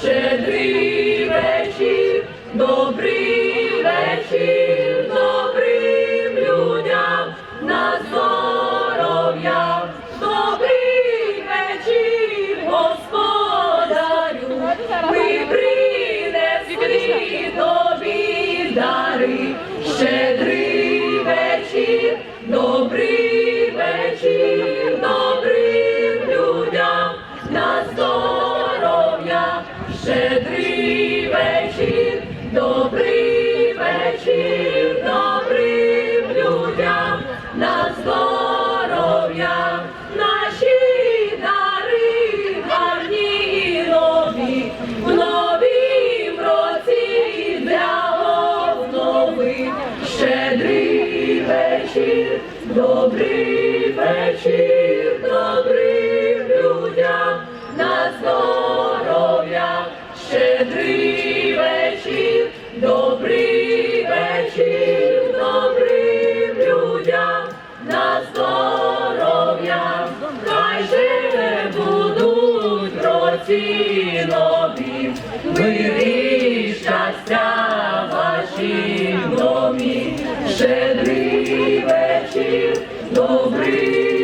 щедрий вечір, добрий вечір, добрим людям. На здоров'я, добрий вечір, господарю, ми принесли тобі дари, щедрий вечір, щедрий вечір, добрий вечір, добрим людям на здоров'я, наші дари гарні нові, в новім році для основи, щедрий вечір, добрий вечір, щедрий вечір, добрий вечір, добрим людям на здоров'я, хай же будуть році нові, щастя ваші домі, щедрий вечір, добрий